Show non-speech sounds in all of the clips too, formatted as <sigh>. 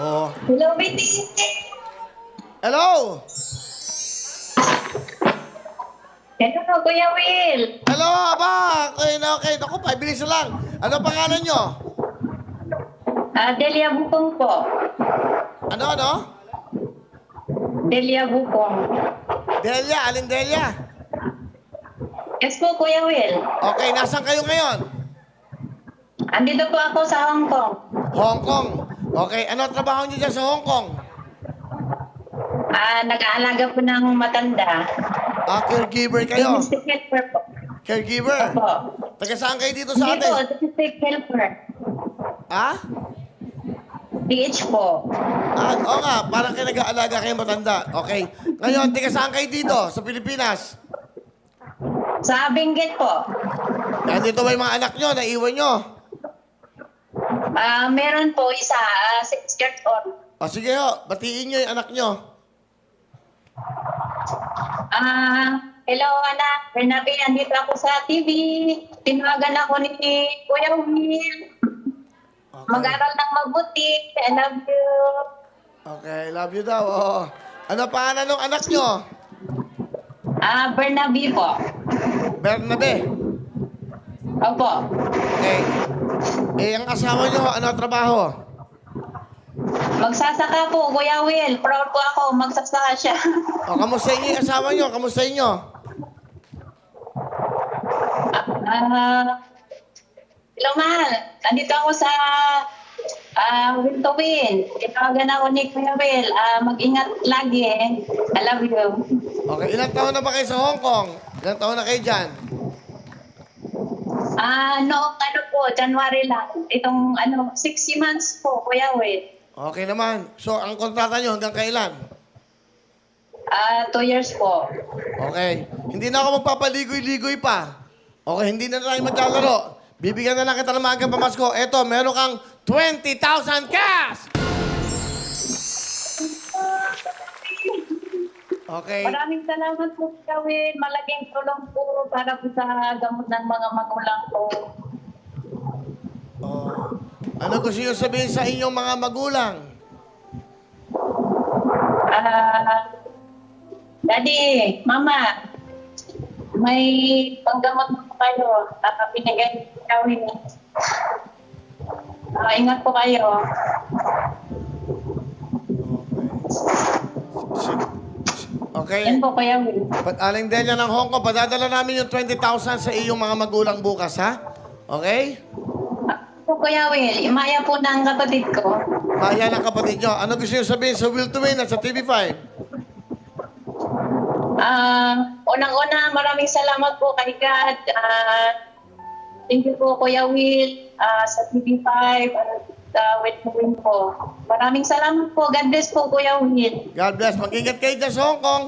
Oo. Hello, Betty. Hello! Hello, Kuya Will. Hello, aba! Okay na, okay. Naku, pabilis lang. Ano pangalan nyo? Ah, Delia Bukong po. Ano, ano? Delia Bukong. Delia, alin Delia? Yes po, Kuya Will. Okay, nasan kayo ngayon? Andito po ako sa Hong Kong. Hong Kong. Okay, ano trabaho nyo dyan sa Hong Kong? Ah, nag-aalaga po ng matanda. Ah, caregiver kayo. Domestic helper po. Caregiver. Opo. Taga saan kayo dito sa Hindi po, atin? domestic helper. Ha? PH po. Ah, oo nga, parang kayo nag-aalaga kayo matanda. Okay. Ngayon, taga saan kayo dito sa Pilipinas? Sa Benguet po. Nandito ba yung mga anak nyo? Naiwan nyo? Ah, meron po isa, ah, six years old. O sige ho, batiin nyo yung anak nyo. Ah, hello anak. Bernabe, andito ako sa TV. Tinawagan ako ni Kuya Will. Okay. Mag-aral ng mabuti. I love you. Okay, love you daw. Oo. Ano pangalan ng anak nyo? Ah, Bernabe po. Bernabe. Opo. Okay. Eh, ang asawa nyo, ano trabaho? Magsasaka po, Kuya Will. Proud po ako. Magsasaka siya. <laughs> O, kamusta inyo yung asawa nyo? Kamusta inyo? Ah, hello, mahal. Andito ako sa ah, Win to Win. Tinawagan ako ni Kuya Will. Ah, mag-ingat lagi. I love you. Okay, ilang taon na ba kayo sa Hong Kong? Ilang taon na kayo dyan? Ah, noong ano po, January lang. Itong ano, 60 months po, Kuya Will. Okay naman. So, ang kontrata nyo hanggang kailan? Ah, two years po. Okay. Hindi na ako magpapaligoy-ligoy pa. Okay, hindi na tayo maglalaro. Bibigyan na lang kita ng maagang pamasko. Eto, meron kang 20,000 cash! Okay. Maraming salamat po, Kuya Will. Malaking tulong po para po sa gamot ng mga magulang ko. Oh. Ano gusto nyo sabihin sa inyong mga magulang? Ah, Daddy, Mama, may panggamot po kayo. Ni Kuya Will. Ah, ingat po kayo. Okay. Yan po, Kuya Will. Pat aling Delia ng Hong Kong, padadala namin yung 20,000 sa iyong mga magulang bukas, ha? Okay? Kuya Will, imaya po ng kapatid ko. Maya ng kapatid nyo. Ano gusto nyo sabihin sa Will to Win at sa TV5? Ah, unang-una, maraming salamat po kay God. Ah, thank you po, Kuya Will, ah, sa TV5, at uh, with Win po. Maraming salamat po. God bless po, Kuya Will. God bless. Mag-ingat kayo dyan sa Hong Kong.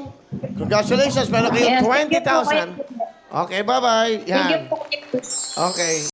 Congratulations. Meron Yes, po, 20,000. Kuya Will. Okay, bye-bye. Thank you Yan. po. Okay.